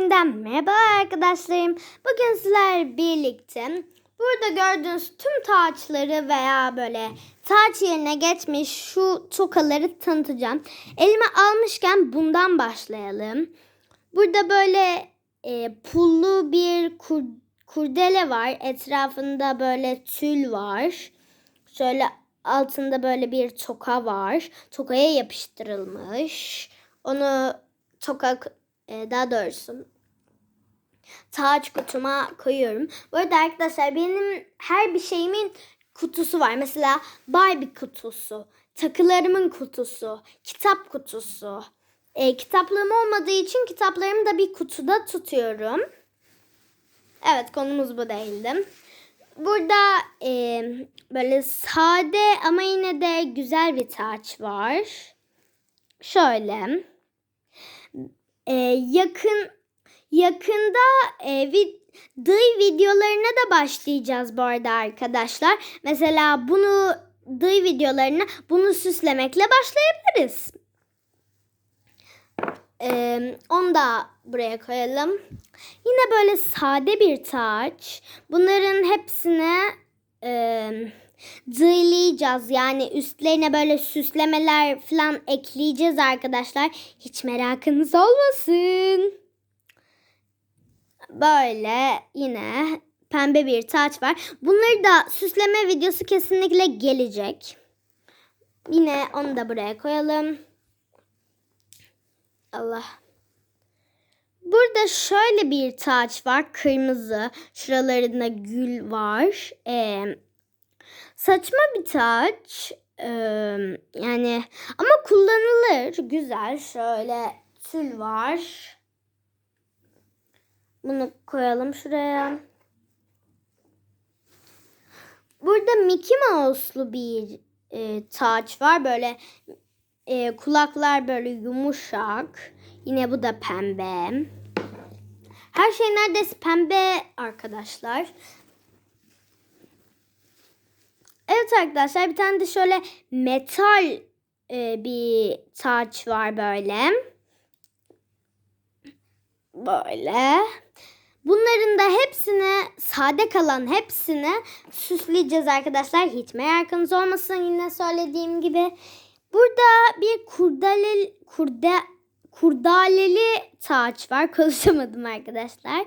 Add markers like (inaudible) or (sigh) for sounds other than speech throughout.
evinden merhaba arkadaşlarım. Bugün sizler birlikte burada gördüğünüz tüm taçları veya böyle taç yerine geçmiş şu tokaları tanıtacağım. Elime almışken bundan başlayalım. Burada böyle e, pullu bir kur, kurdele var. Etrafında böyle tül var. Şöyle altında böyle bir toka var. Tokaya yapıştırılmış. Onu toka e, daha doğrusu taç kutuma koyuyorum. Bu arada arkadaşlar benim her bir şeyimin kutusu var. Mesela Barbie kutusu, takılarımın kutusu, kitap kutusu. E, kitaplığım olmadığı için kitaplarımı da bir kutuda tutuyorum. Evet konumuz bu değildi. Burada e, böyle sade ama yine de güzel bir taç var. Şöyle. E, yakın yakında e, vid, dıy videolarına da başlayacağız bu arada arkadaşlar. Mesela bunu dıy videolarına bunu süslemekle başlayabiliriz. Ee, onu da buraya koyalım. Yine böyle sade bir taç. Bunların hepsine e, dıйlayacağız. Yani üstlerine böyle süslemeler falan ekleyeceğiz arkadaşlar. Hiç merakınız olmasın. Böyle yine pembe bir taç var. Bunları da süsleme videosu kesinlikle gelecek. Yine onu da buraya koyalım. Allah. Burada şöyle bir taç var. Kırmızı. Şuralarında gül var. Ee, saçma bir taç. Ee, yani ama kullanılır. Güzel. Şöyle tül var. Bunu koyalım şuraya. Burada Mickey Mouse'lu bir e, taç var. Böyle e, kulaklar böyle yumuşak. Yine bu da pembe. Her şey neredeyse pembe arkadaşlar. Evet arkadaşlar bir tane de şöyle metal e, bir taç var böyle. Böyle. Bunların da hepsini sade kalan hepsini süsleyeceğiz arkadaşlar. Hiç merakınız olmasın yine söylediğim gibi. Burada bir kurdaleli, kurda, kurdaleli taç var. (laughs) Konuşamadım arkadaşlar.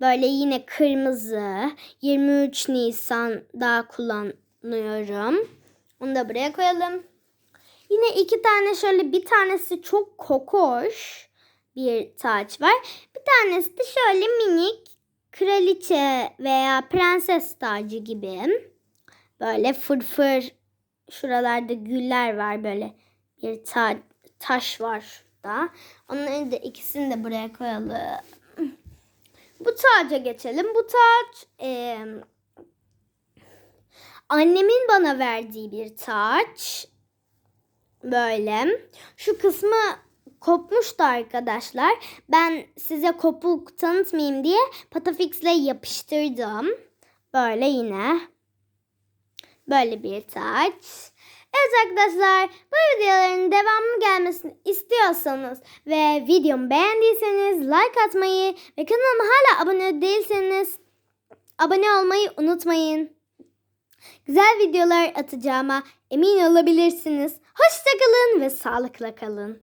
Böyle yine kırmızı. 23 Nisan'da kullanıyorum. Onu da buraya koyalım. Yine iki tane şöyle bir tanesi çok kokoş bir taç var. Bir tanesi de şöyle minik kraliçe veya prenses tacı gibi. Böyle fırfır şuralarda güller var böyle bir ta taş var da. Onların da ikisini de buraya koyalım. Bu taca geçelim. Bu taç e, annemin bana verdiği bir taç. Böyle. Şu kısmı kopmuştu arkadaşlar. Ben size kopuk tanıtmayayım diye Patafix'le yapıştırdım. Böyle yine. Böyle bir taç. Evet arkadaşlar bu videoların devamı gelmesini istiyorsanız ve videomu beğendiyseniz like atmayı ve kanalıma hala abone değilseniz abone olmayı unutmayın. Güzel videolar atacağıma emin olabilirsiniz. Hoşçakalın ve sağlıkla kalın.